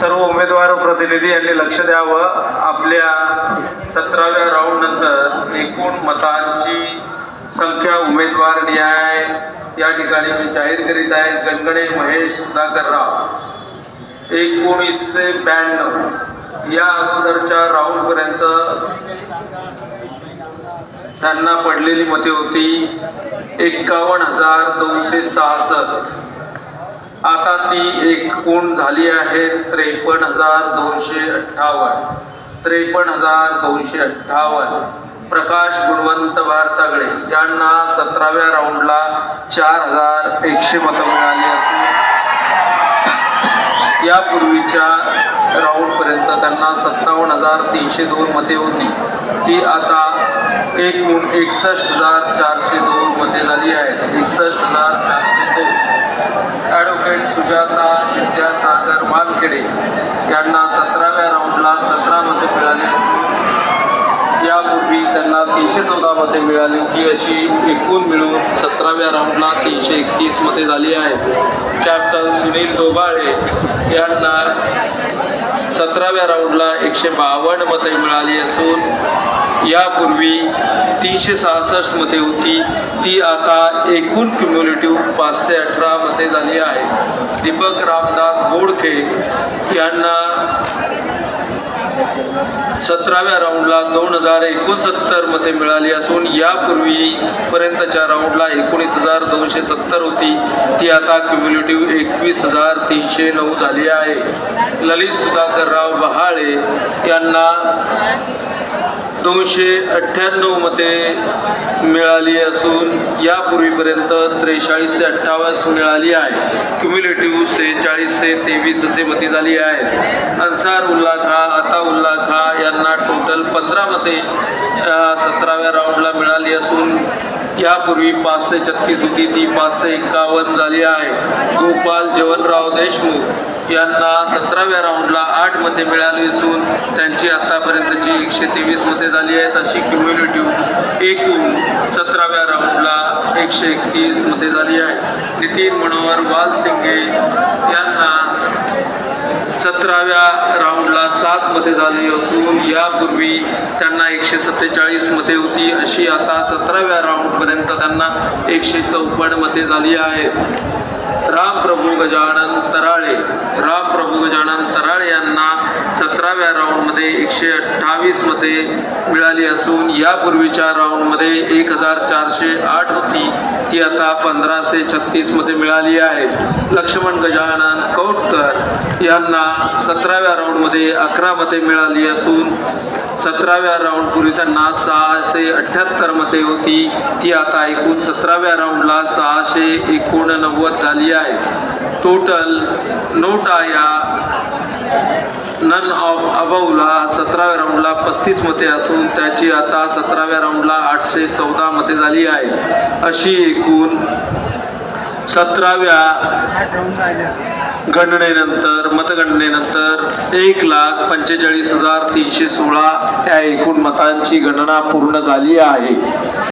सर्व उमेदवार प्रतिनिधी यांनी लक्ष द्यावं. आपल्या सतराव्या राऊंड नंतर एकूण मतांची संख्या उमेदवार न्याय या ठिकाणी मी जाहीर करीत आहे. गणगणे महेश सुधाकर राव. एकोणीसशे ब्याण्णव. या अगोदरच्या राऊंड पर्यंत त्यांना पडलेली मते होती एक्कावन्न हजार दोनशे सहासष्ट. आता ती एकूण झाली आहे त्रेपन्न हजार दोनशे अठ्ठावन्न. त्रेपन्न हजार दोनशे अठ्ठावन्न. प्रकाश गुणवंत भारसागळे यांना सतराव्या राऊंडला चार हजार एकशे मतं मिळाली असून यापूर्वीच्या राऊंडपर्यंत त्यांना सत्तावन्न हजार तीनशे दोन मते होती. ती आता एकूण एकसष्ट हजार चारशे दोन मते झाली आहेत. एकसष्ट हजार चारशे दोन. ॲडव्होकेट सुजाता विद्यासागर वानखेडे यांना सतराव्या राऊंडला सतरा मते मिळाली. यापूर्वी त्यांना तीनशे चौदा मते मिळाली. होती अशी एकूण मिळून सतराव्या राऊंडला तीनशे एकतीस मते झाली आहेत कॅप्टन सुनील डोबाळे यांना सतराव्या राऊंडला एकशे बावन्न मते मिळाली असून यापूर्वी तीनशे सहासष्टमध्ये होती. ती आता एकूण क्युम्युलेटिव्ह पाचशे अठरामध्ये झाली आहे. दीपक रामदास बोडखे यांना सतराव्या राऊंडला दोन हजार एकोणसत्तरमध्ये मिळाली असून यापूर्वीपर्यंतच्या राऊंडला एकोणीस हजार दोनशे सत्तर होती. ती आता क्युम्युलेटिव्ह एकवीस हजार तीनशे नऊ झाली आहे. ललित सुधाकरराव बहाळे यांना दोनशे अठ्ठ्याण्णव मते मिळाली असून यापूर्वीपर्यंत त्रेचाळीस ते अठ्ठावन्न मिळाली आहे. क्युम्युलेटिव्ह सेहेचाळीस ते तेवीस असे मते झाली आहेत. अन्सार उल्ला खा अता उल्ला खा यांना टोटल पंधरा मते सतराव्या राऊंडला मिळाली असून यापूर्वी पाचशे छत्तीस होती ती पाचशे एक्कावन्न झाली आहे. गोपाल जवनराव देशमुख यांना सतराव्या राऊंडला आठ मते मिळाली असून त्यांची आतापर्यंतची एकशे तेवीस मते झाली आहेत. अशी क्युम्युलेटिव्ह एकूण सतराव्या राऊंडला एकशे एकतीस मते झाली आहे नितीन मनोहर वालसिंगे यांना सतराव्या राऊंडला सात मते झाली असून यापूर्वी त्यांना एकशे सत्तेचाळीस मते होती. अशी आता सतराव्या राऊंडपर्यंत त्यांना एकशे चौपन्न मते झाली आहेत. रामप्रभू गजानन तराळे. रामप्रभू गजानन तराळे सतराव्या राऊंडमध्ये एकशे अठ्ठावीस मते मिळाली असून यापूर्वीच्या राऊंडमध्ये एक हजार चारशे आठ होती. ती आता पंधराशे छत्तीस मते मिळाली आहे. लक्ष्मण गजानन कौटकर यांना सतराव्या राऊंडमध्ये अकरा मते मिळाली असून सतराव्या राऊंडपूर्वी त्यांना सहाशे अठ्ठ्याहत्तर मते होती. ती आता एकूण सतराव्या राऊंडला सहाशे एकोणनव्वद झाली आहे. टोटल नोटा या नन ऑफ अबाऊला सतराव्या राऊंडला पस्तीस मते असून त्याची आता सतराव्या राऊंडला आठशे चौदा मते झाली आहे. अशी एकूण सतराव्या गणनेनंतर मतगणनेनंतर एक लाख पंचेचाळीस हजार तीनशे सोळा या एकूण मतांची गणना पूर्ण झाली आहे.